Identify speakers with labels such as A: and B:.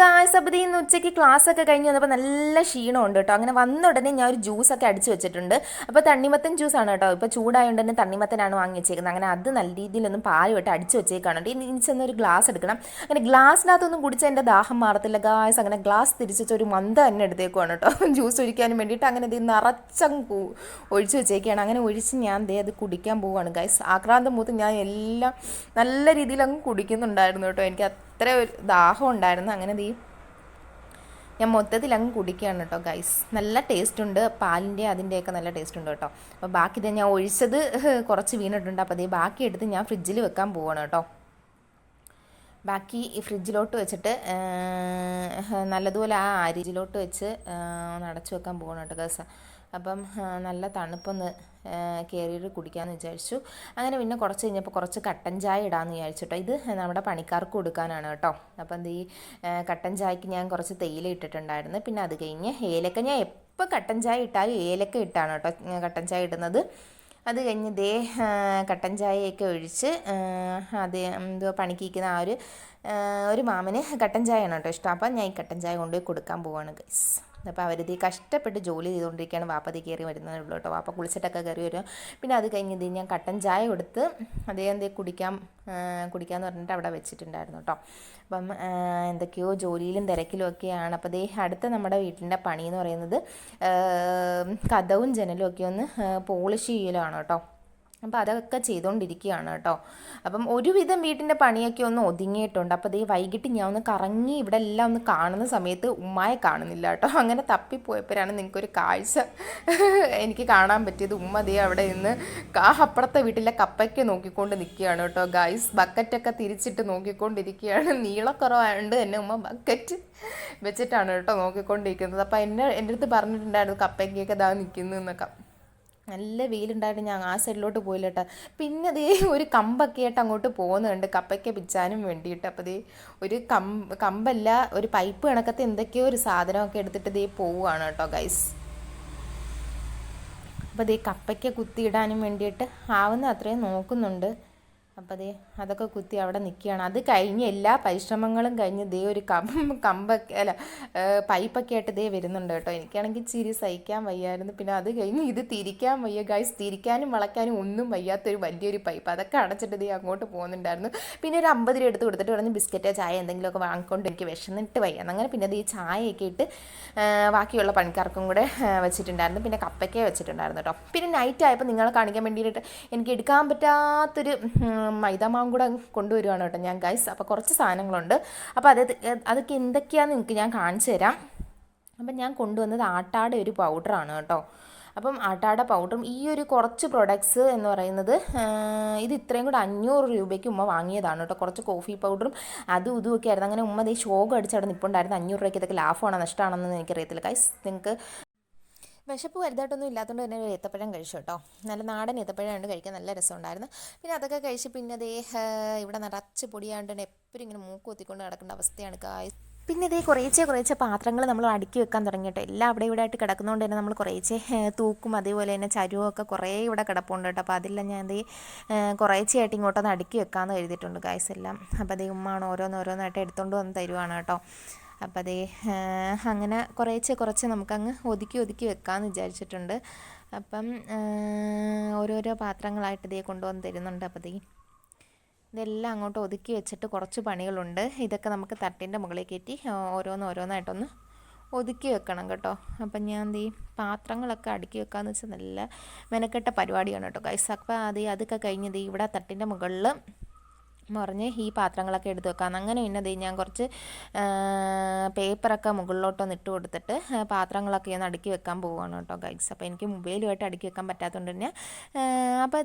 A: Guys അപ്പോൾ ഇന്ന് ഉച്ചയ്ക്ക് ക്ലാസ് ഒക്കെ കഴിഞ്ഞ് വന്നപ്പോൾ നല്ല ക്ഷീണമുണ്ട് കേട്ടോ. അങ്ങനെ വന്ന ഉടനെ ഞാൻ ഒരു ജ്യൂസ് ഒക്കെ അടിച്ചു വെച്ചിട്ടുണ്ട്. അപ്പോൾ തണ്ണിമത്തൻ ജ്യൂസാണ് കേട്ടോ. ഇപ്പോൾ ചൂടായതുകൊണ്ട് തന്നെ തണ്ണിമത്തനാണ് വാങ്ങി വെച്ചേക്കുന്നത് അങ്ങനെ അത് നല്ല രീതിയിലൊന്നും പാൽ വിട്ട് അടിച്ചു വെച്ചേക്കാണ് കേട്ടോ. ഇനി ചെന്ന് ഒരു ഗ്ലാസ് എടുക്കണം. അങ്ങനെ ഗ്ലാസ്സിനകത്തൊന്നും കുടിച്ചാൽ എന്റെ ദാഹം മാറത്തില്ല. ഗായ്സ് അങ്ങനെ ഗ്ലാസ് തിരിച്ചു ഒരു മന്ത തന്നെ എടുത്തേക്കുവാണ് കേട്ടോ. ജ്യൂസ് ഒഴിക്കാനും വേണ്ടിയിട്ട് അങ്ങനെ ഇത് നിറച്ചങ്ങ് ഒഴിച്ച് വെച്ചേക്കാണ്. അങ്ങനെ ഒഴിച്ച് ഞാൻ ദേ അത് കുടിക്കാൻ പോവുകയാണ് ഗായ്സ് ആക്രാന്തം മൂത്ത് ഞാൻ എല്ലാം നല്ല രീതിയിലങ്ങ് കുടിക്കുന്നുണ്ടായിരുന്നു കേട്ടോ. എനിക്ക് അത്ര ഒരു ദാഹം ഉണ്ടായിരുന്നു. അങ്ങനെ ദീ ഞാൻ മൊത്തത്തിൽ അങ്ങ് കുടിക്കുകയാണ് കേട്ടോ ഗൈസ് നല്ല ടേസ്റ്റ് ഉണ്ട്. പാലിന്റെ അതിന്റെയൊക്കെ നല്ല ടേസ്റ്റ് ഉണ്ട് കേട്ടോ. അപ്പോൾ ബാക്കി ഇത് ഞാൻ ഒഴിച്ചത് കുറച്ച് വീണിട്ടുണ്ട്. അപ്പോൾ അതേ ബാക്കി എടുത്ത് ഞാൻ ഫ്രിഡ്ജിൽ വെക്കാൻ പോവാണ് കേട്ടോ. ബാക്കി ഈ ഫ്രിഡ്ജിലോട്ട് വെച്ചിട്ട് നല്ലതുപോലെ ആ അരിജിലോട്ട് വെച്ച് ഒന്ന് അടച്ചു വെക്കാൻ പോകണം കേട്ടോ ഗസ് അപ്പം നല്ല തണുപ്പൊന്ന് കയറിയിട്ട് കുടിക്കാമെന്ന് വിചാരിച്ചു. അങ്ങനെ പിന്നെ കുറച്ച് കഴിഞ്ഞപ്പോൾ കുറച്ച് കട്ടൻ ചായ ഇടാമെന്ന് വിചാരിച്ചു കേട്ടോ ഇത് നമ്മുടെ പണിക്കാർക്ക് കൊടുക്കാനാണ് കേട്ടോ അപ്പം ഈ കട്ടൻ ചായക്ക് ഞാൻ കുറച്ച് തേയില ഇട്ടിട്ടുണ്ടായിരുന്നു. പിന്നെ അത് കഴിഞ്ഞ് ഏലക്ക ഞാൻ എപ്പോൾ കട്ടൻ ചായ ഇട്ടാലും ഏലക്ക ഇട്ടാണ് കേട്ടോ കട്ടൻ ചായ ഇടുന്നത്. അത് കഴിഞ്ഞ് ദേ കട്ടൻ ചായയൊക്കെ ഒഴിച്ച് അത് എന്തോ പണിക്കിരിക്കുന്ന ആ ഒരു ഒരു മാമന് കട്ടൻ ചായയാണ് കേട്ടോ ഇഷ്ടം. അപ്പം ഞാൻ ഈ കട്ടൻ ചായ കൊണ്ടുപോയി കൊടുക്കാൻ പോവാണ് ഗൈസ് അപ്പോൾ അവരിത് കഷ്ടപ്പെട്ട് ജോലി ചെയ്തുകൊണ്ടിരിക്കുകയാണ്. വാപ്പതി കയറി വരുന്നതേ ഉള്ളൂ കേട്ടോ. വാപ്പ കുളിച്ചിട്ടൊക്കെ കയറി വരും. പിന്നെ അത് കഴിഞ്ഞ് ഇത് ഞാൻ കട്ടൻ ചായ കൊടുത്ത് അദ്ദേഹം എന്തേ കുടിക്കാം കുടിക്കാമെന്ന് പറഞ്ഞിട്ട് അവിടെ വെച്ചിട്ടുണ്ടായിരുന്നു കേട്ടോ. അപ്പം എന്തൊക്കെയോ ജോലിയിലും തിരക്കിലും ഒക്കെയാണ്. അപ്പോൾ ദേ അടുത്ത നമ്മുടെ വീട്ടിന്റെ പണി എന്ന് പറയുന്നത് കഥവും ജനലും ഒക്കെ ഒന്ന് പോളിഷ് ചെയ്യലാണ് കേട്ടോ. അപ്പോൾ അതൊക്കെ ചെയ്തുകൊണ്ടിരിക്കുകയാണ് കേട്ടോ. അപ്പം ഒരുവിധം വീട്ടിന്റെ പണിയൊക്കെ ഒന്ന് ഒതുങ്ങിയിട്ടുണ്ട്. അപ്പോൾ ദേ വൈകിട്ട് ഞാൻ ഒന്ന് കറങ്ങി ഇവിടെ എല്ലാം ഒന്ന് കാണുന്ന സമയത്ത് ഉമ്മയെ കാണുന്നില്ല കേട്ടോ. അങ്ങനെ തപ്പിപ്പോയപ്പോഴാണ് നിങ്ങൾക്കൊരു കാഴ്ച എനിക്ക് കാണാൻ പറ്റിയത്. ഉമ്മ ദേ അവിടെ നിന്ന് അപ്പുറത്തെ വീട്ടിലെ കപ്പയ്ക്ക് നോക്കിക്കൊണ്ട് നിൽക്കുകയാണ് കേട്ടോ. ഗൈസ് ബക്കറ്റൊക്കെ തിരിച്ചിട്ട് നോക്കിക്കൊണ്ടിരിക്കുകയാണ്. നീളക്കുറവായതുകൊണ്ട് തന്നെ ഉമ്മ ബക്കറ്റ് വെച്ചിട്ടാണ് കേട്ടോ നോക്കിക്കൊണ്ടിരിക്കുന്നത്. അപ്പോൾ എന്നെ എന്റെ അടുത്ത് പറഞ്ഞിട്ടുണ്ടായിരുന്നു കപ്പയ്ക്കൊക്കെ ഇതാ നിൽക്കുന്നു എന്നൊക്കെ. നല്ല വെയിലുണ്ടായിട്ട് ഞാൻ ആ സൈഡിലോട്ട് പോയില്ല കേട്ടോ പിന്നെ അതേ ഒരു കമ്പൊക്കെ ആയിട്ട് അങ്ങോട്ട് പോകുന്നുണ്ട് കപ്പയ്ക്ക് പിച്ചാനും വേണ്ടിയിട്ട്. അപ്പോൾ ദേ ഒരു കമ്പ് കമ്പല്ല ഒരു പൈപ്പ് കണക്കത്തെ എന്തൊക്കെയോ ഒരു സാധനമൊക്കെ എടുത്തിട്ട് ദേ പോവുകയാണ് കേട്ടോ ഗൈസ് അപ്പോൾ ദേ കപ്പയ്ക്ക് കുത്തിയിടാനും വേണ്ടിയിട്ട് ആവുന്ന അത്രയും നോക്കുന്നുണ്ട്. അപ്പോൾ ദേ അതൊക്കെ കുത്തി അവിടെ നിൽക്കുകയാണ് അത് കഴിഞ്ഞ് എല്ലാ പരിശ്രമങ്ങളും കഴിഞ്ഞ് ദേ ഒരു കമ്പ് കമ്പൊക്കെ അല്ല പൈപ്പൊക്കെ ആയിട്ട് ദേ വരുന്നുണ്ട് കേട്ടോ. എനിക്കാണെങ്കിൽ ചിരി സഹിക്കാൻ വയ്യായിരുന്നു. പിന്നെ അത് കഴിഞ്ഞ് ഇത് തിരിക്കാൻ വയ്യ. ഗൈസ് തിരിക്കാനും വളയ്ക്കാനും ഒന്നും വയ്യാത്തൊരു വലിയൊരു പൈപ്പ്. അതൊക്കെ അടച്ചിട്ട് ദേ അങ്ങോട്ട് പോകുന്നുണ്ടായിരുന്നു. പിന്നെ ഒരു അമ്പത് രൂപ എടുത്ത് കൊടുത്തിട്ട് പറഞ്ഞ് ബിസ്ക്കറ്റോ ചായ എന്തെങ്കിലുമൊക്കെ വാങ്ങിക്കൊണ്ട് എനിക്ക് വിശന്നിട്ട് വയ്യ. അങ്ങനെ പിന്നെ ഈ ചായയൊക്കെ ഇട്ട് ബാക്കിയുള്ള പണിക്കാർക്കും കൂടെ വെച്ചിട്ടുണ്ടായിരുന്നു. പിന്നെ കപ്പയ്ക്കേ വെച്ചിട്ടുണ്ടായിരുന്നു കേട്ടോ. പിന്നെ നൈറ്റ് ആയപ്പോൾ നിങ്ങളെ കാണിക്കാൻ വേണ്ടിയിട്ട് എനിക്ക് എടുക്കാൻ പറ്റാത്തൊരു മൈദാമാവും കൂടെ കൊണ്ടുവരുവാണ് കേട്ടോ ഞാൻ ഗൈസ് അപ്പോൾ കുറച്ച് സാധനങ്ങളുണ്ട്. അപ്പോൾ അത് അതൊക്കെ എന്തൊക്കെയാണെന്ന് നിങ്ങൾക്ക് ഞാൻ കാണിച്ചു തരാം. അപ്പം ഞാൻ കൊണ്ടുവന്നത് ആട്ടാടെ ഒരു പൗഡറാണ് കേട്ടോ. അപ്പം ആട്ടാട പൗഡറും ഈ ഒരു കുറച്ച് പ്രൊഡക്ട്സ് എന്ന് പറയുന്നത് ഇത് ഇത്രയും കൂടെ അഞ്ഞൂറ് രൂപയ്ക്ക് ഉമ്മ വാങ്ങിയതാണ് കേട്ടോ. കുറച്ച് കോഫി പൗഡറും അതും ഇതും ഒക്കെ ആയിരുന്നു. അങ്ങനെ ഉമ്മ ദേ ഷോക്ക് അടിച്ചവിടെ നിൽപ്പുണ്ടായിരുന്നു അഞ്ഞൂറ് രൂപയ്ക്ക് ഇതൊക്കെ ലാഭമാണോ നഷ്ടമാണെന്ന് എനിക്കറിയത്തില്ല. കൈസ് നിങ്ങൾക്ക് വിശപ്പ് വലുതായിട്ടൊന്നും ഇല്ലാത്തതുകൊണ്ട് തന്നെ ഒരു ഏത്തപ്പഴം കഴിച്ചു കേട്ടോ. നല്ല നാടൻ ഏത്തപ്പഴം കൊണ്ട് കഴിക്കാൻ നല്ല രസമുണ്ടായിരുന്നു. പിന്നെ അതൊക്കെ കഴിച്ച് പിന്നെ അതേ ഇവിടെ നിറച്ച് പൊടിയാണ്ട് എപ്പോഴും ഇങ്ങനെ മൂക്ക് കുത്തിക്കൊണ്ട് നടക്കേണ്ട അവസ്ഥയാണ് കായ് പിന്നെ ഇതേ കുറേച്ചെ കുറേച്ചെ പാത്രങ്ങൾ നമ്മൾ അടുക്കി വെക്കാൻ തുടങ്ങിയിട്ട് എല്ലാം അവിടെ ഇവിടെ ആയിട്ട് കിടക്കുന്നതുകൊണ്ട് തന്നെ നമ്മൾ കുറേച്ചെ തൂക്കും അതേപോലെ തന്നെ ചരുവും ഒക്കെ കുറേ ഇവിടെ കിടപ്പുണ്ട് കേട്ടോ. അപ്പോൾ അതെല്ലാം ഞാൻ ദേ കുറേച്ചെയായിട്ട് ഇങ്ങോട്ടൊന്ന് അടുക്കി വെക്കാമെന്ന് എഴുതിയിട്ടുണ്ട് ഗായ്സ് എല്ലാം. അപ്പോൾ അതേ ഉമ്മാണ് ഓരോന്നോരോന്നായിട്ട് എടുത്തുകൊണ്ട് വന്ന് തരുവാണ് കേട്ടോ. അപ്പോൾ അതേ അങ്ങനെ കുറേച്ചെ കുറച്ച് നമുക്കങ്ങ് ഒതുക്കി ഒതുക്കി വെക്കാമെന്ന് വിചാരിച്ചിട്ടുണ്ട്. അപ്പം ഓരോരോ പാത്രങ്ങളായിട്ട് ഇതേ കൊണ്ടുവന്ന് തരുന്നുണ്ട് അപ്പോൾ ദേ ഇതെല്ലാം അങ്ങോട്ട് ഒതുക്കി വെച്ചിട്ട് കുറച്ച് പണികളുണ്ട്. ഇതൊക്കെ നമുക്ക് തട്ടിന്റെ മുകളിൽ കയറ്റി ഓരോന്ന് ഓരോന്നായിട്ടൊന്ന് ഒതുക്കി വെക്കണം കേട്ടോ. അപ്പം ഞാൻ എന്ത് ചെയ്യും പാത്രങ്ങളൊക്കെ അടുക്കി വെക്കാമെന്ന് വെച്ചാൽ നല്ല മെനക്കെട്ട പരിപാടിയാണ് കേട്ടോ കൈസ് അപ്പോൾ അത് അതൊക്കെ കഴിഞ്ഞ് ദേ ഇവിടെ തട്ടിന്റെ മുകളിൽ പറഞ്ഞ് ഈ പാത്രങ്ങളൊക്കെ എടുത്ത് വെക്കാം അങ്ങനെ പിന്നെ ദേ ഞാൻ കുറച്ച് പേപ്പറൊക്കെ മുകളിലോട്ടൊന്ന് ഇട്ട് കൊടുത്തിട്ട് പാത്രങ്ങളൊക്കെ ഒന്ന് അടുക്കി വെക്കാൻ പോവുകയാണ് കേട്ടോ ഗൈസ് അപ്പോൾ എനിക്ക് മൊബൈലുമായിട്ട് അടുക്കി വെക്കാൻ പറ്റാത്തതുകൊണ്ട് തന്നെ അപ്പോൾ